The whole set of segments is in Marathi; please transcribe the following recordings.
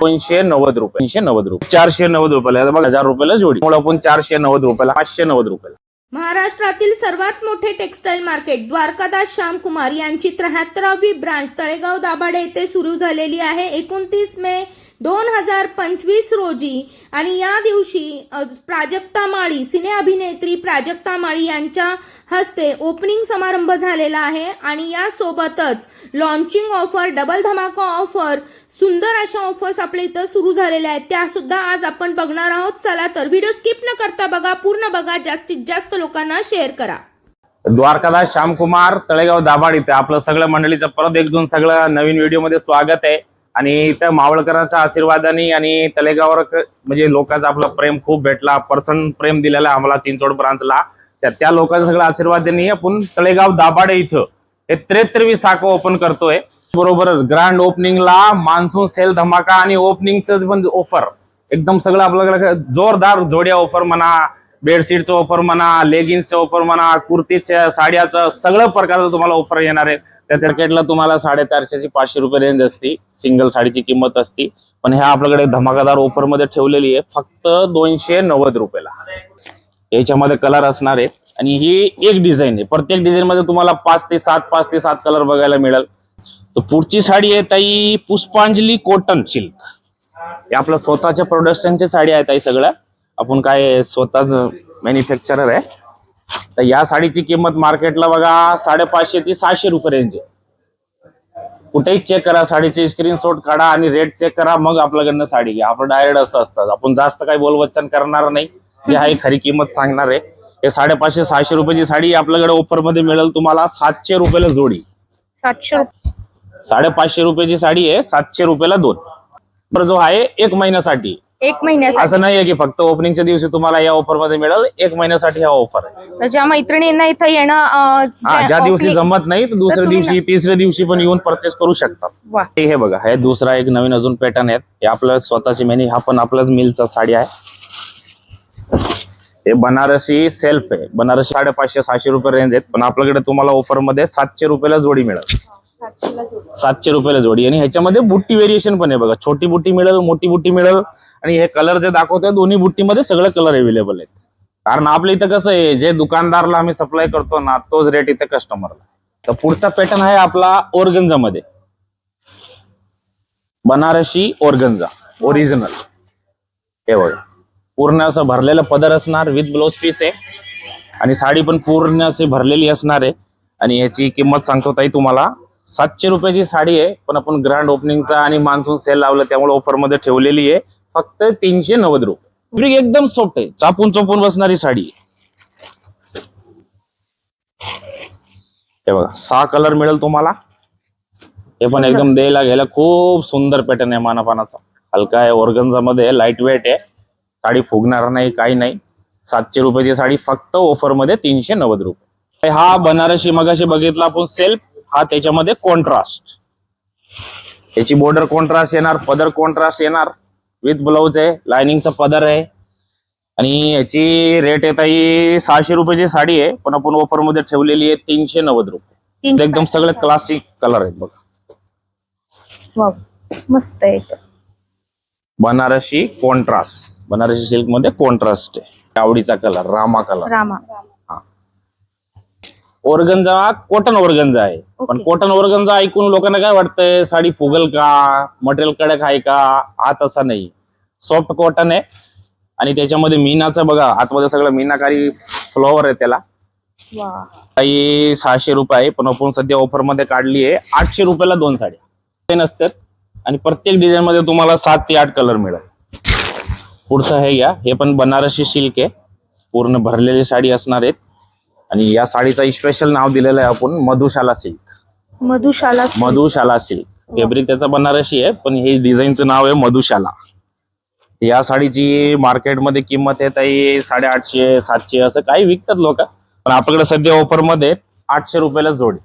दोनशे नव्वद रुपये. तीनशे नव्वद रुपये. चारशे नव्वद रुपयाला बघा हजार रुपयाला जोडी. त्यामुळे आपण चारशे नव्वद रुपयाला पाचशे नव्वद रुपयाला. महाराष्ट्रातील सर्वात मोठे टेक्सटाईल मार्केट द्वारकादास श्यामकुमार यांची त्र्याहत्तरावी ब्रांच तळेगाव दाभाडे येथे सुरू झालेली आहे. एकोणतीस मे दोन हजार पंचवीस रोजी आणि या दिवशी प्राजक्ता माळी सिने अभिनेत्री प्राजक्ता माळी यांच्या हस्ते ओपनिंग समारंभ झालेला आहे आणि यासोबतच लॉन्चिंग ऑफर डबल धमाका ऑफर सुंदर अशा ऑफर्स आपल्या इथं सुरू झालेल्या आहेत. त्या सुद्धा आज आपण बघणार आहोत. चला तर व्हिडिओ स्किप न करता बघा पूर्ण बघा जास्तीत जास्त लोकांना शेअर करा. द्वारकादास श्यामकुमार तळेगाव दाभाड इथे आपलं सगळं मंडळीचं परत एकजून सगळं नवीन व्हिडिओमध्ये स्वागत आहे. आणि इथं मावळकरांच्या आशीर्वादाने आणि तलेगावर म्हणजे लोकांचा आपला प्रेम खूप भेटला. पर्सन प्रेम दिलेला आम्हाला चिंचवड ब्रांचला त्या त्या लोकांच्या सगळ्या आशीर्वादाने आपण तळेगाव दाभाडे इथं हे त्रेहत्तरवी शाखा ओपन करतोय. बरोबरच ग्रँड ओपनिंगला मान्सून सेल धमाका आणि ओपनिंगचं पण ऑफर एकदम सगळं आपल्याकडे जोरदार जोड्या ऑफर म्हणा बेडशीटचं ऑफर म्हणा लेगिन्सचं ऑफर म्हणा कुर्तीच्या साड्याचं सगळं प्रकारचं तुम्हाला ऑफर येणार आहे. त्या मार्केटला तुम्हाला साडेचारशे पाचशे रुपये रेंज असते. सिंगल साडीची किंमत असती. पण ह्या आपल्याकडे धमाकादार ऑफरमध्ये ठेवलेली आहे. फक्त दोनशे नव्वद रुपयाला. याच्यामध्ये कलर असणार आहे. आणि ही एक डिझाईन आहे. प्रत्येक डिझाईन मध्ये तुम्हाला पाच ते सात पाच ते सात कलर बघायला मिळेल. तर पुढची साडी आहे ताई पुष्पांजली कॉटन सिल्क हे आपलं स्वतःच्या प्रोडक्शनची साडी आहे ताई सगळ्या. आपण काय स्वतःच मॅन्युफॅक्चरर आहे. तर या साडीची किंमत मार्केटला बघा साडेपाचशे ते सहाशे रुपये रेंज आहे. कुठेही चेक करा साडीचे स्क्रीनशॉट काढा आणि रेट चेक करा मग आपल्याकडनं साडी घ्या. आपण डायरेक्ट असं असतं. आपण जास्त काही बोलवच्चन करणार नाही. जे आहे खरी किंमत सांगणार आहे. हे साडेपाचशे सहाशे रुपयाची साडी आपल्याकडे ऑफरमध्ये मिळेल तुम्हाला सातशे रुपयाला जोडी. सातशे साडेपाचशे रुपयाची साडी आहे सातशे रुपयाला दोन. जो आहे एक महिन्यासाठी. एक महिन्यासाठी. असं नाहीये की फक्त ओपनिंगच्या दिवशी तुम्हाला या ऑफरमध्ये मिळेल एक महिन्यासाठी हा ऑफर आहे. तर ज्या मैत्रिणींना इथं येणं अं, हा ज्या दिवशी opening- जमत नाही तर दुसऱ्या तुम्ही दिवशी तिसऱ्या दिवशी पण येऊन परचेस करू शकतात वा. हे हे बघा हे दुसरा एक नवीन अजून पॅटर्न आहे. हे आपलं स्वतःची मेनी हा पण आपलाच मिलचा साडी आहे. हे बनारसी सेल्फ आहे. बनारसी साडेपाचशे सहाशे रुपये रेंज आहेत. पण आपल्याकडे तुम्हाला ऑफरमध्ये सातशे रुपयाला जोडी मिळेल. सातशे रुपयाला जोडी. आणि ह्याच्यामध्ये बुट्टी व्हेरिएशन पण आहे बघा. छोटी बुट्टी मिळेल मोठी बुट्टी मिळेल आणि हे कलर जे दाखवतोय दोन्ही बुट्टीमध्ये सगळे कलर अवेलेबल आहेत. कारण आपल्या इथं कसं आहे जे दुकानदारला आम्ही सप्लाय करतो ना तोच रेट इथे कस्टमरला तर पुढचा पॅटर्न आहे आपला ओरगंजा मध्ये बनारसी ओरगंजा ओरिजिनल हे बघा. पूर्ण असं भरलेलं पदर असणार विथ ब्लाउज पीस आहे. आणि साडी पण पूर्ण अशी भरलेली असणार आहे. आणि याची किंमत सांगतो ताई तुम्हाला सातशे रुपयाची साडी आहे पण आपण ग्रँड ओपनिंगचा आणि मान्सून सेल लावलं त्यामुळे ऑफरमध्ये ठेवलेली आहे. फक्त तीनशे नव्वद रुपये. फॅब्रिक एकदम सॉफ्ट आहे. चापून चोपून बसणारी साडी. हे बघा सहा कलर मिळेल तुम्हाला. हे पण एकदम द्यायला घ्यायला खूप सुंदर पॅटर्न आहे मानापानाचा. हलका आहे organza मध्ये लाइट वेट आहे. साडी फुगणार नाही काही नाही. सातशे रुपयाची साडी फक्त ऑफरमध्ये तीनशे नव्वद रुपये. हा बनारसी मगाशी बघितला आपण सेल्फ हा त्याच्यामध्ये कॉन्ट्रास्ट याची बॉर्डर कॉन्ट्रास्ट येणार पदर कॉन्ट्रास्ट येणार. विथ ब्लाऊज आहे लाइनिंगचा पदर आहे. आणि याची रेट येत आहे सहाशे रुपयाची साडी आहे पण आपण ऑफरमध्ये ठेवलेली आहे तीनशे नव्वद रुपये. तीनशे एकदम सगळे क्लासिक कलर आहेत बघा. मस्त आहे. बनारसी कॉन्ट्रास्ट बनारसी सिल्कमध्ये कॉन्ट्रास्ट आहे. आवडीचा colour Rama colour Rama. Organza cotton organza आहे. पण. कॉटन ओरगंजा ऐकून लोकांना काय वाटतंय? साडी फुगल का? मटेरियल कडक आहे का? हा तसा नाही. सॉफ्ट कॉटन आहे. आणि त्याच्यामध्ये मीनाचं बघा आतमध्ये सगळं मीनाकारी फ्लॉवर आहे त्याला. काही सहाशे रुपये आहे पण आपण सध्या ऑफरमध्ये काढली आहे. आठशे रुपयाला दोन साड्या. ते नसतात. आणि प्रत्येक डिझाईन मध्ये तुम्हाला सात ते आठ कलर मिळेल. पुढचं हे घ्या. हे पण बनारसी सिल्क आहे. पूर्ण भरलेली साडी असणार आहेत. आणि या साडीचं स्पेशल नाव दिलेलं आहे आपण Madhushala silk. Madhushala Madhushala silk. Fabric त्याचं बनारसी आहे पण हे डिझाईनचं नाव आहे मधुशाला. या साडीची मार्केटमध्ये किंमत आहे ताई साडेआठशे सातशे असं काही विकतात लोक. पण आपल्याकडे सध्या ऑफरमध्ये आठशे रुपयाला जोडी.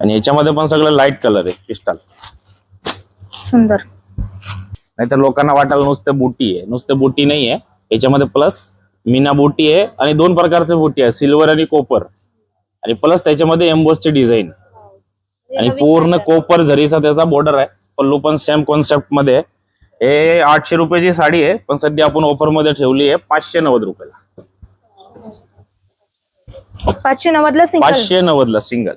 आणि याच्यामध्ये पण सगळं लाइट कलर आहे पिस्टल सुंदर. नाहीतर लोकांना वाटायला नुसतं बुटी आहे नुसतं बुटी नाही आहे याच्यामध्ये प्लस मीना बुटी आहे आणि दोन प्रकारचे बुटी आहे सिल्वर आणि कोपर. आणि प्लस त्याच्यामध्ये एम्बोसची डिझाईन आणि पूर्ण कोपर झरीचा त्याचा बॉर्डर आहे पल्लू पण सेम कॉन्सेप्टमध्ये. हे आठशे रुपयाची साडी आहे पण सध्या आपण ऑफरमध्ये ठेवली आहे पाचशे नव्वद रुपयाला. पाचशे नव्वदला सिंगल पाचशे नव्वदला सिंगल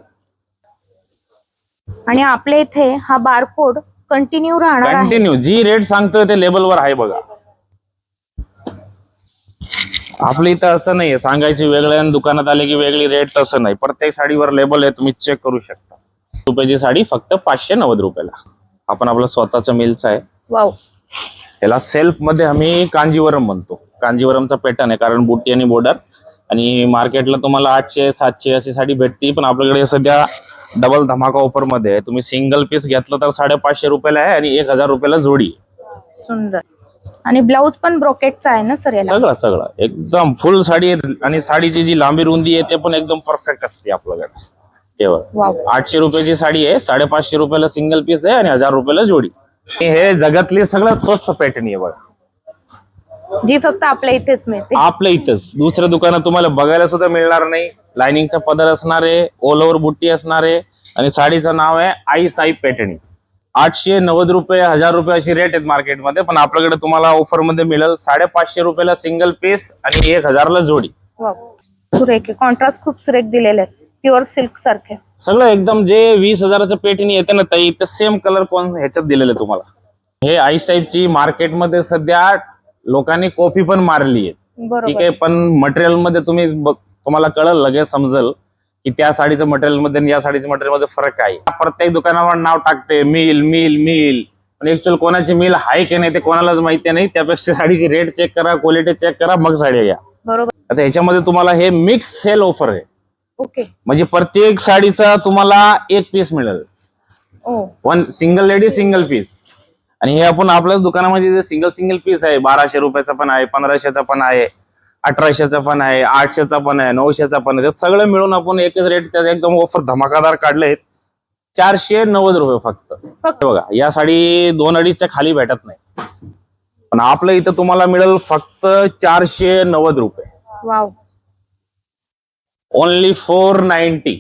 आणि आपल्या इथे हा बारकोड कंटिन्यू राहणार कंटिन्यू जी रेट सांगतोय ते लेबलवर आहे बघा. आपल्या इथं असं नाहीये. सांगायची वेगळं आणि दुकानात आले की वेगळी रेट तसं नाही. प्रत्येक साडीवर लेबल आहे तुम्ही चेक करू शकता. रुपयाची साडी फक्त पाचशे नव्वद रुपयाला. आपण आपलं स्वतःचं मिलचं आहे. वाव. याला सेल्फमध्ये आम्ही कांजीवरम म्हणतो. कांजीवरमचा पॅटर्न आहे कारण बुट्टी आणि बॉर्डर आणि मार्केटला तुम्हाला आठशे सातशे अशी साडी भेटते पण आपल्याकडे सध्या डबल धमाका ऑफरमध्ये तुम्ही सिंगल पीस घेतलं तर साडेपाचशे रुपयाला आहे आणि एक हजार रुपयाला जोडी. सुंदर. आणि ब्लाऊज पण ब्रोकेटचा आहे ना सर याला? सगळं सगळं. एकदम फुल साडी आणि साडीची जी लांबी रुंदी आहे ते पण एकदम परफेक्ट असते आपल्याकडे. तेव्हा आठशे रुपयाची साडी आहे साडेपाचशे रुपयाला सिंगल पीस आहे आणि हजार रुपयाला जोडी. हे जगातली सगळ्यात स्वस्त पॅटर्न आहे बघा. जी फक्त आपल्या इथेच मिळते. आपल्या इथंच. दुसऱ्या दुकानात तुम्हाला बघायला सुद्धा मिळणार नाही. लाइनिंगचा पदर असणार आहे ऑल ओव्हर बुट्टी असणार आहे आणि साडीचं नाव आहे आई साई पॅटर्नी आठशे नव्वद रुपये हजार रुपये अशी रेट आहेत मार्केटमध्ये पण आपल्याकडे तुम्हाला ऑफरमध्ये मिळेल साडेपाचशे रुपयाला सिंगल पीस आणि एक हजारला जोडी. सुरेख कॉन्ट्रास्ट खूप सुरेख दिलेले आहेत. प्युअर सिल्क सारखे. सगळं एकदम जे वीस हजाराचं पेटीनी येतं ना ताई ते सेम कलर कोण ह्याच्यात दिलेलं तुम्हाला? हे आई साहेबची मार्केटमध्ये सध्या लोकांनी कॉफी पण मारली आहे. ठीक आहे पण मटेरियलमध्ये तुम्ही तुम्हाला कळलं लगेच समजल. की त्या साडीचं मटेरियलमध्ये आणि या साडीच्या मटेरियलमध्ये फरक आहे. प्रत्येक दुकानावर नाव टाकते मिल मिल मिल. पण ऍक्च्युअल कोणाची मिल आहे की नाही ते कोणालाच माहिती नाही. त्यापेक्षा साडीची रेट चेक करा क्वालिटी चेक करा मग साडी घ्या. बरोबर. आता ह्याच्यामध्ये तुम्हाला हे मिक्स सेल ऑफर आहे. ओके. म्हणजे प्रत्येक साडीचा तुम्हाला एक पीस मिळेल. ओ one single lady single piece आणि हे आपण आपल्याच दुकानामध्ये जे सिंगल सिंगल पीस आहे बाराशे रुपयाचा पण आहे पंधराशेचा पण आहे. अठराशेचा पण आहे आठशेचा पण आहे नऊशेचा पण आहे. सगळं मिळून आपण एकच रेट त्यात एकदम ऑफर धमाकादार काढले चारशे नव्वद रुपये फक्त. फक्त. बघा या साडी दोन अडीचच्या खाली भेटत नाही. पण आपल्या इथं तुम्हाला मिळेल फक्त चारशे नव्वद रुपये. ओनली फोर नाईन्टी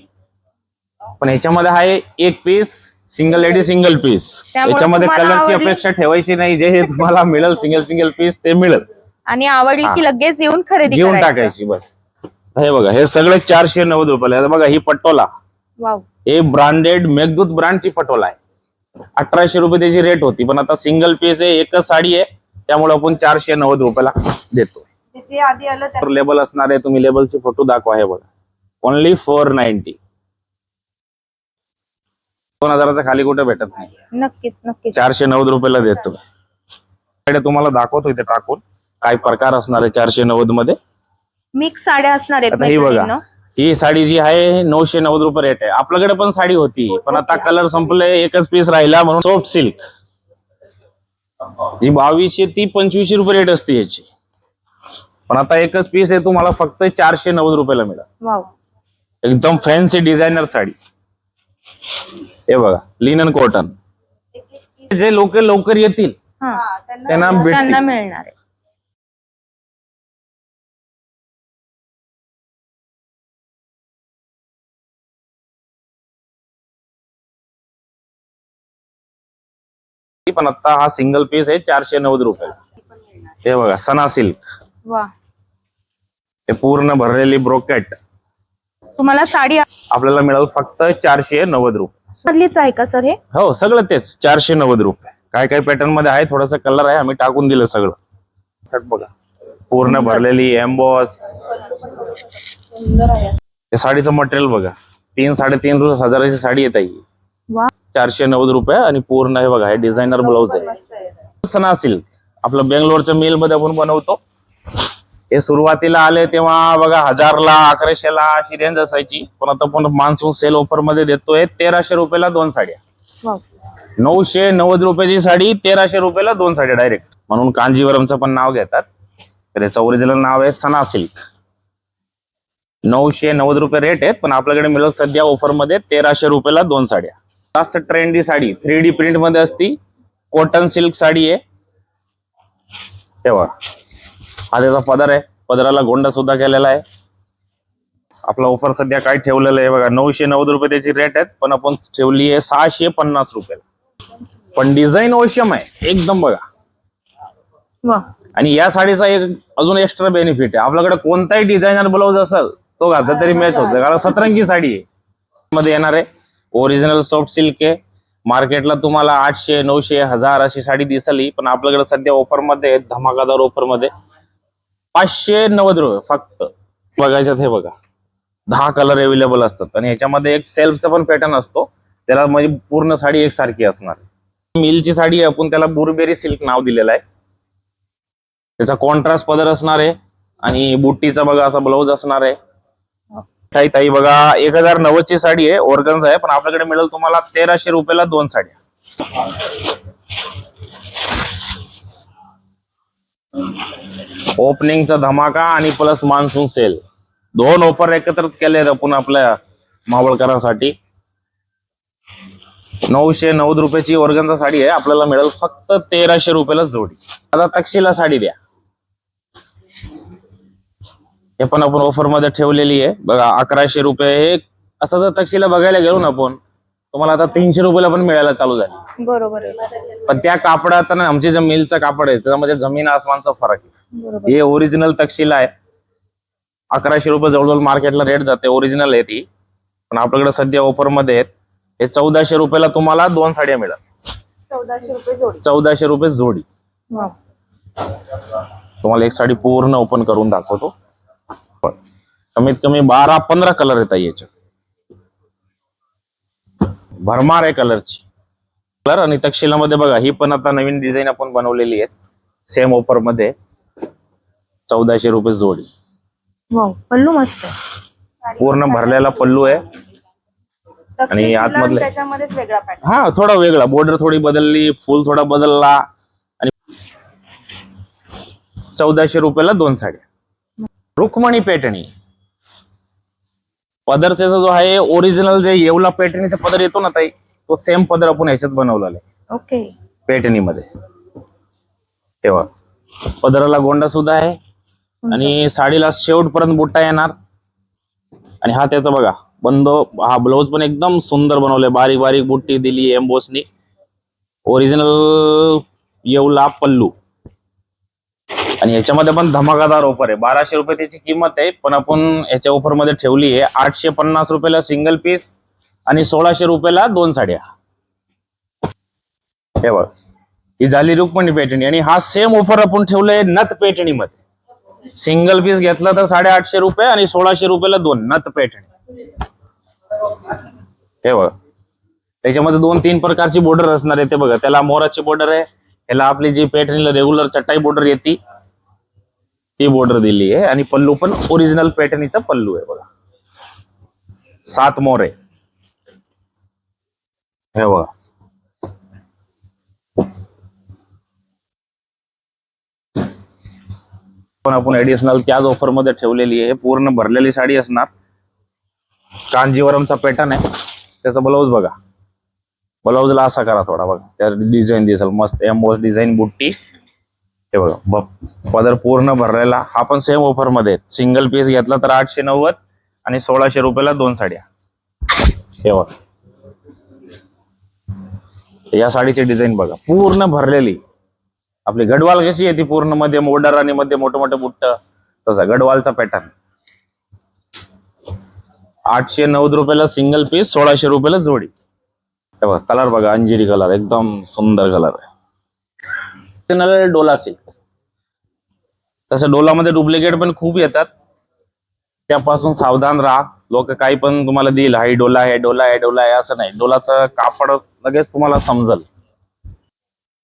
पण ह्याच्यामध्ये आहे एक piece single lady single piece याच्यामध्ये कलरची अपेक्षा ठेवायची नाही. जे हे तुम्हाला मिळेल सिंगल सिंगल पीस ते मिळेल. आणि आवडली की. लगेच येऊन खरेदी घेऊन करायचं. टाकायची बस. हे बघा हे सगळे चारशे नव्वद रुपयाला. आता बघा ही पटोला. वाव. हे ब्रँडेड मेघदूत ब्रँडची पटोला आहे. अठराशे रुपये त्याची रेट होती पण आता सिंगल पीस आहे एकच साडी आहे. त्यामुळे आपण चारशे नव्वद रुपयाला देतो त्याची आधी आलं त्या- लेबल असणार आहे तुम्ही लेबलचे फोटो दाखवा हे बघा. ओनली फोर नाईन्टी दोन हजाराचा खाली कुठे भेटत नाही. नक्कीच नक्कीच. चारशे नव्वद रुपयाला देतो तुम्हाला दाखवतो इथे टाकून. काय प्रकार असणार आहे चारशे नव्वदमध्ये? मिक्स साड्या असणार आता ही बघा. ही साडी जी आहे नऊशे नव्वद रुपये रेट आहे. आपल्याकडे पण साडी होती पण आता कलर संपले एकच पीस राहिला म्हणून सॉफ्ट सिल्क जी बावीसशे ती पंचवीसशे रुपये रेट असते याची. पण आता एकच पीस आहे तुम्हाला फक्त चारशे नव्वद रुपयाला मिळेल. वाव. एकदम फॅन्सी डिझायनर साडी. हे बघा लिनन कॉटन जे लोक लवकर येतील हा त्यांना त्यांना भेटतील. मिळणार आहे. पण आता हा सिंगल पीस आहे चारशे नव्वद रुपये. हे बघा सना सिल्क. वा. हे पूर्ण भरलेली ब्रोकेट. तुम्हाला साडी आपल्याला मिळेल फक्त चारशे नव्वद रुपये. मधलीच आहे का सर हे? हो सगळं तेच चारशे नव्वद रुपये. काय काय पॅटर्नमध्ये आहे थोडासा कलर आहे आम्ही टाकून दिलं सगळं. सट बघा. पूर्ण भरलेली एम्बॉस साडीचं मटेरियल बघा. तीन साडेतीन हजाराची साडी येत आहे चारशे नव्वद रुपये आणि पूर्ण हे बघा हे डिझायनर ब्लाऊज आहे. सना सिल्क आपलं बेंगलोरच्या मिलमध्ये आपण बनवतो. हे सुरुवातीला आले तेव्हा बघा हजारला अकराशेला अशी रेंज असायची. पण आता आपण मान्सून सेल ऑफरमध्ये देतोय तेराशे रुपयाला दोन साड्या. नऊशे नव्वद रुपयाची साडी तेराशे रुपयाला दोन साड्या डायरेक्ट म्हणून कांजीवरमचं पण नाव घेतात. तर याचं ओरिजिनल नाव आहे सना सिल्क नऊशे नव्वद रुपये रेट आहेत पण आपल्याकडे मिळेल सध्या ऑफरमध्ये तेराशे रुपयाला दोन साड्या. जास्त ट्रेंडी साडी. थ्री डी प्रिंटमध्ये असती. कॉटन सिल्क साडी आहे. तेव्हा हा त्याचा पदर आहे. पदराला गोंडा सुद्धा केलेला आहे. आपला ऑफर सध्या काय ठेवलेलं आहे बघा. नऊशे नव्वद रुपये त्याची रेट आहेत पण आपण ठेवली आहे सहाशे पन्नास रुपयाला. पण डिझाईन अवश्यम आहे. एकदम बघा. आणि या साडीचा एक अजून एक्स्ट्रा बेनिफिट आहे. आपल्याकडे कोणताही डिझायनर ब्लाऊज असेल तो घातला तरी मॅच होतो. कारण सतरंगी साडी आहे. मध्ये येणार आहे. ओरिजिनल सॉफ्ट सिल्क आहे. मार्केटला तुम्हाला आठशे नऊशे हजार अशी साडी दिसली पण आपल्याकडे सध्या ऑफरमध्ये धमाकादार ऑफरमध्ये पाचशे नव्वद रुपये फक्त. बघायच्यात हे बघा. दहा कलर अवेलेबल असतात. आणि ह्याच्यामध्ये एक सेल्फचा पण पॅटर्न असतो. त्याला म्हणजे पूर्ण साडी एकसारखी असणार. मिलची साडी आहे आपण त्याला बुरबेरी सिल्क नाव दिलेलं आहे. त्याचा कॉन्ट्रास्ट पदर असणार आहे. आणि बुट्टीचा बघा असा ब्लाऊज असणार आहे. ताई ताई बघा एक हजार नव्वद ची साडी आहे ऑर्गन्स आहे पण आपल्याकडे मिळेल तुम्हाला तेराशे रुपयाला दोन साड्या. ओपनिंगचा धमाका आणि प्लस मान्सून सेल. दोन ऑफर एकत्रित केले आहेत आपण आपल्या मावळकरांसाठी नऊशे नव्वद रुपयाची ऑर्गनचा साडी आहे आपल्याला मिळेल फक्त तेराशे रुपयाला जोडी. आता तक्षीला साडी द्या. हे पण आपण ऑफरमध्ये ठेवलेली आहे. बघा अकराशे रुपये हे असं जर तक्षीला बघायला गेलो ना आपण तुम्हाला आता तीनशे रुपयाला पण मिळायला चालू झाली. बरोबर आहे. पण त्या कापडात ना आमचे जे मिलचं कापड आहे त्याच्यामध्ये जमीन आसमानचा फरक आहे. हे ओरिजिनल तक्षीला आहे. अकराशे रुपये जवळजवळ मार्केटला रेट जाते ओरिजिनल आहे ती. पण आपल्याकडे सध्या ऑफरमध्ये आहेत. हे चौदाशे रुपयाला तुम्हाला दोन साड्या मिळतात. चौदाशे रुपये जोडी. चौदाशे रुपये जोडी. तुम्हाला एक साडी पूर्ण ओपन करून दाखवतो. पण. कमीत कमी बारा पंधरा कलर येतात याच्यात. भरमार आहे कलरची कलर आणि तक्षशिलामध्ये बघा ही पण आता नवीन डिझाईन आपण बनवलेली आहे. सेम ऑफरमध्ये. चौदाशे रुपये जोडी. पल्लू मस्त पूर्ण भरलेला पल्लू आहे. तक्षशिला आतमधले? हा थोडा वेगळा. बॉर्डर थोडी बदलली फुल थोडा बदलला. आणि चौदाशे रुपयाला दोन साड्या. रुक्मणी पेटणी. पदर त्याचा जो आहे ओरिजिनल जे येवला पेटणीचा पदर येतो ना ताई तो सेम पदर आपण ह्याच्यात बनवलेला आहे. ओके पेटणीमध्ये. तेव्हा पदराला गोंडा सुद्धा आहे आणि साडीला शेवटपर्यंत बुट्टा येणार. आणि हा त्याचा बघा बंद हा ब्लाऊज पण एकदम सुंदर बनवलाय. बारीक बारीक बुट्टी दिली एम्बोसनी. ओरिजिनल येवला पल्लू. आणि याच्यामध्ये पण धमाकादार ऑफर आहे. बाराशे रुपये त्याची किंमत आहे पण आपण ह्याच्या ऑफरमध्ये ठेवली आहे. आठशे पन्नास रुपयाला सिंगल पीस आणि सोळाशे रुपयाला दोन साड्या. हे बघ ही झाली रुक्मणी पेटणी आणि हा सेम ऑफर आपण ठेवलाय नथ पेटणी मध्ये सिंगल पीस घेतला तर साडेआठशे रुपये आणि सोळाशे रुपयाला दोन नथ पेटणी. हे बघ त्याच्यामध्ये दोन तीन प्रकारची बॉर्डर असणार आहे ते बघा. त्याला मोराची बॉर्डर आहे याला आपली जी पॅटर्नला रेग्युलर चटाई बॉर्डर येते ती बॉर्डर दिली आहे. आणि पल्लू पण ओरिजिनल पॅटर्नीचा पल्लू आहे बघा. सात मोर आहे. हे बघा. पण आपण ऍडिशनल त्याच ऑफरमध्ये ठेवलेली आहे. पूर्ण भरलेली साडी असणार. कांजीवरमचा पॅटर्न आहे. त्याचा ब्लाऊज बघा. ब्लाऊजला असा करा थोडा बघा. त्या डिझाईन दिसेल. मस्त एम्बोस डिझाईन बुट्टी. हे बघा. पदर पूर्ण भरलेला. हा पण सेम ऑफरमध्ये. सिंगल पीस घेतला तर आठशे नव्वद आणि सोळाशे रुपयाला दोन साड्या. हे बघा. या साडीची डिझाईन बघा. पूर्ण भरलेली. आपली गडवाल कशी आहे ती पूर्णमध्ये मोडर आणि मध्ये मोठे मोठे बुट्ट. तसा गडवालचा पॅटर्न आठशे नव्वद रुपयाला सिंगल पीस सोळाशे रुपयाला जोडी. हे बघा कलर बघा अंजिरी कलर एकदम सुंदर कलर आहे. डोला सिल्क तसं डोलामध्ये डुप्लिकेट पण खूप येतात. त्यापासून सावधान राहा. लोक काही पण तुम्हाला देईल हाई डोला आहे डोला आहे डोला आहे असं नाही. डोलाचं कापड लगेच तुम्हाला समजल.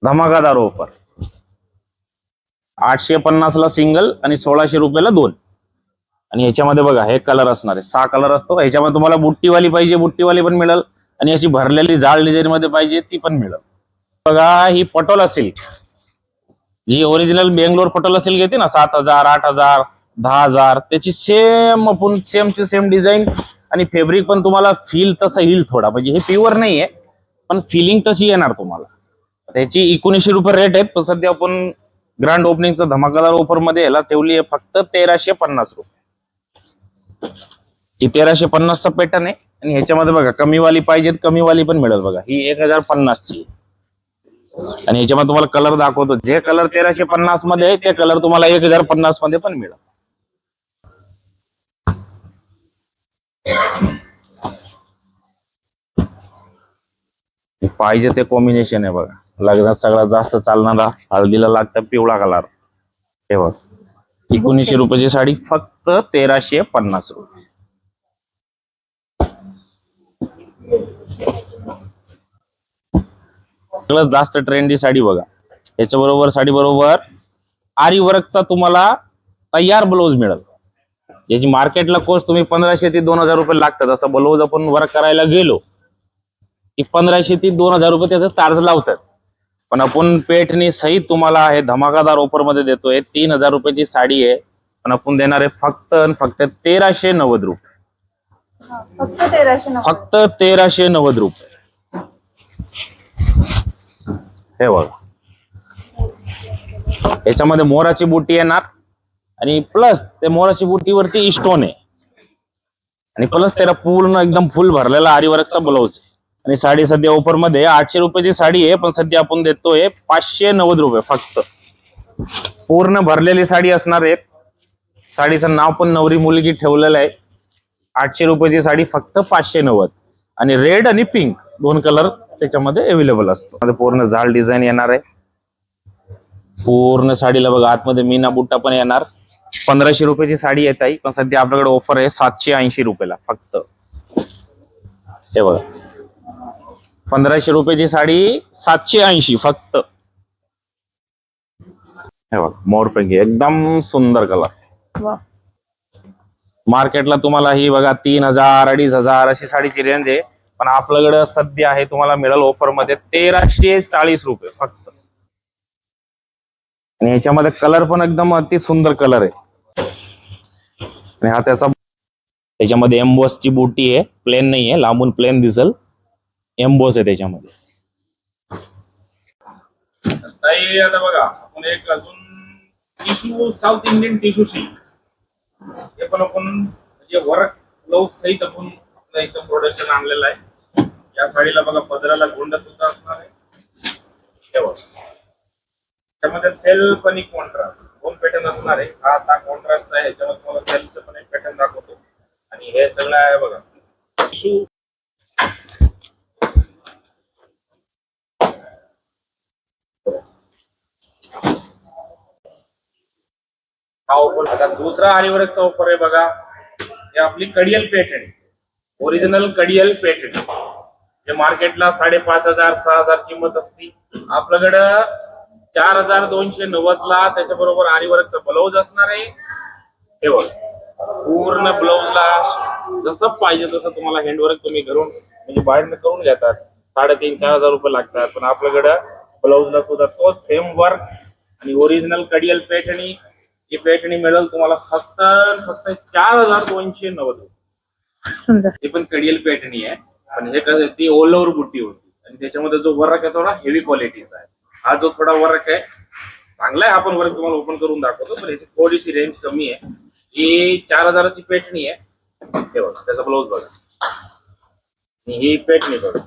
धमाकादार ऑफर आठशे पन्नासला सिंगल आणि सोळाशे रुपयाला दोन. आणि ह्याच्यामध्ये बघा हे कलर असणार आहे. सहा कलर असतो. ह्याच्यामध्ये तुम्हाला बुट्टीवाली पाहिजे बुट्टीवाली पण मिळेल. आणि अशी भरलेली जाळ डिझाईन मध्ये पाहिजे ती पण मिळेल. बघा ही पटोला सिल्क जी ओरिजिनल बेंगलोर पटोला सिल्क येते ना सात हजार आठ हजार दहा हजार त्याची सेम आपण सेमची सेम डिझाईन आणि फॅब्रिक पण तुम्हाला फील तसा येईल थोडा. म्हणजे हे प्युअर नाहीये पण फिलिंग तशी येणार तुम्हाला. त्याची एकोणीसशे रुपये रेट आहेत पण सध्या आपण ग्रँड ओपनिंगचा धमाकादार ऑफरमध्ये याला ठेवली आहे फक्त तेराशे पन्नास रुपये. ही तेराशे पन्नासचा पॅटर्न आहे. आणि ह्याच्यामध्ये बघा कमीवाली पाहिजेत कमीवाली पण मिळेल बघा. ही एक हजार पन्नासची आणि ह्याच्यामध्ये तुम्हाला कलर दाखवतो. जे कलर तेराशे पन्नासमध्ये आहे ते कलर तुम्हाला एक हजार पन्नासमध्ये पण मिळेल. पाहिजे ते कॉम्बिनेशन आहे बघा. लग्नात सगळ्यात जास्त चालणारा हळदीला लागतं पिवळा कलर हे बघ. एकोणीसशे रुपयाची साडी फक्त तेराशे पन्नास रुपये. सगळ्यात जास्त ट्रेंडी साडी बघा. याच्याबरोबर साडी बरोबर आरी वर्कचा तुम्हाला तयार ब्लाऊज मिळेल. याची मार्केटला कोर्स तुम्ही पंधराशे ते दोन हजार रुपये लागतात. असं ब्लाऊज आपण वर्क करायला गेलो की पंधराशे ते दोन हजार रुपये त्याचा चार्ज लावतात. पण आपण पेठणी सहित तुम्हाला हे धमाकादार ऑफरमध्ये देतोय तीन हजार रुपयाची साडी आहे. पण आपण देणार आहे फक्त फक्त तेराशे नव्वद रुपये. फक्त तेराशे नव्वद. फक्त तेराशे नव्वद रुपये. हे बघा. याच्यामध्ये मोराची बुटी येणार. आणि प्लस ते मोराची बुटीवरती स्टोन आहे. आणि प्लस त्याला पूर्ण एकदम फुल भरलेला आरीवर्कचा ब्लाऊज आहे. आणि साडी सध्या ऑफरमध्ये आठशे रुपयाची साडी आहे पण सध्या आपण देतोय पाचशे नव्वद रुपये फक्त. पूर्ण भरलेली साडी असणार आहे. साडीचं नाव पण नवरी मुलगी ठेवलेलं आहे. आठशे रुपयाची साडी फक्त पाचशे नव्वद. आणि रेड आणि पिंक दोन कलर त्याच्यामध्ये अवेलेबल असतो. पूर्ण झाड डिझाईन येणार आहे. पूर्ण साडीला बघा आतमध्ये मीना बुट्टा पण येणार. पंधराशे रुपयाची साडी येत आहे पण सध्या आपल्याकडे ऑफर आहे सातशे ऐंशी रुपयाला फक्त. हे बघा. पंधराशे रुपयाची साडी सातशे ऐंशी फक्त. हे बघा मोरपंखी एकदम सुंदर कलर मार्केटला तुम्हाला ही बघा तीन हजार अडीच हजार अशी साडीची रेंज आहे. पण आपल्याकडे सध्या आहे तुम्हाला मिळेल ऑफरमध्ये तेराशे चाळीस रुपये फक्त. आणि ह्याच्यामध्ये कलर पण एकदम अति सुंदर कलर आहे. आणि हा त्याचा त्याच्यामध्ये एम्बॉसची बोटी आहे प्लेन नाही आहे लांबून प्लेन दिसल. एम्बॉस आहे त्याच्यामध्ये. आता बघा आपण एक अजून tissue South Indian tissue silk हे पण आपण म्हणजे वर्क ब्लाऊज सहित आपण आपलं एकदम प्रोडक्शन आणलेलं आहे. या साडीला बघा पदराला गोंड सुद्धा असणार आहे. हे त्यामध्ये सेल्फ आणि कॉन्ट्रास्ट दोन पॅटर्न असणार आहे. हा आता कॉन्ट्रास्ट आहे ह्याच्यामध्ये तुम्हाला सेल्फचं पण एक पॅटर्न दाखवतो. आणि हे सगळं आहे बघा. टिश्यू हा आता दुसरा हरिवर्कचा ऑफर आहे बघा. हे आपली कडियल पेटंट ओरिजिनल कडियल पेटंट जे मार्केटला साडेपाच हजार सहा हजार किंमत असती. आपल्याकडं चार हजार दोनशे नव्वद ला त्याच्याबरोबर आरीवर्कचा ब्लाऊज असणार आहे. हे बघ पूर्ण ब्लाऊजला जसं पाहिजे तसं तुम्हाला हँडवर्क तुम्ही घरून म्हणजे बाहेरनं करून घेतात. साडेतीन चार हजार रुपये लागतात. पण आपल्याकडं ब्लाऊजला सुद्धा तो सेम वर्क आणि ओरिजिनल कडियल पेटणी ही पेटणी मिळेल तुम्हाला फक्त फक्त चार हजार दोनशे नव्वद रुपये. सुंदर. ही पण कडियल पेटणी आहे. पण हे कसं ती ऑल ओव्हर बुट्टी होती. आणि त्याच्यामध्ये जो वर्क आहे थोडा हेवी क्वालिटीचा आहे. हा जो थोडा वर्क आहे चांगला आहे आपण वर्क तुम्हाला ओपन करून दाखवतो पण याची थोडीशी रेंज कमी आहे. ही चार हजाराची पेटणी आहे. हे बघा त्याचा ब्लाऊज बघा. ही पेटणी बघा.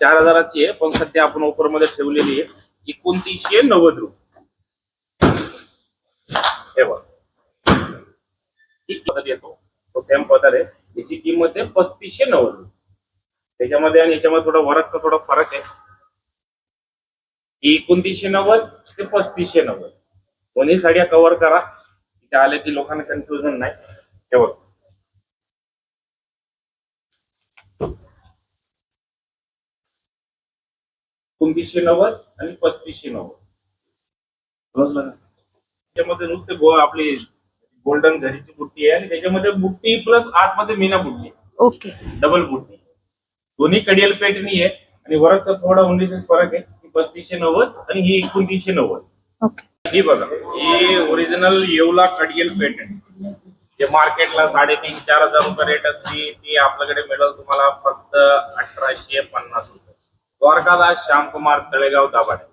चार हजाराची आहे पण सध्या आपण ऑफरमध्ये ठेवलेली आहे. एकोणतीसशे नव्वद रुपये. हे बघा. येतो. तो सेम पदार आहे. याची किंमत आहे पस्तीसशे नव्वद रुपये. त्याच्यामध्ये आणि याच्यामध्ये थोडा वरकचा थोडा फरक आहे. ही एकोणतीसशे नव्वद ते पस्तीसशे नव्वद. दोन्ही साड्या कव्हर करा. इथे आले की लोकांना कन्फ्युजन नाही. हे बघ. एकोणतीसशे नव्वद आणि पस्तीसशे नव्वद? त्याच्यामध्ये नुसते गो आपली गोल्डन घरीची बुट्टी आहे आणि त्याच्यामध्ये बुट्टी प्लस आतमध्ये मीना बुट्टी ओके डबल बुट्टी. दोन्ही कडियल पेटणी आहे आणि वरचा थोडा उंडीचा फरक आहे ही पस्तीसशे नव्वद आणि ही एकोणतीसशे नव्वद. ही बघा ही ओरिजिनल येवला कडियल पेटंट जे मार्केटला साडेतीन चार हजार रुपये रेट असते ती आपल्याकडे मिळेल तुम्हाला फक्त अठराशे पन्नास रुपये. द्वारकादास श्यामकुमार तळेगाव दाभाडे.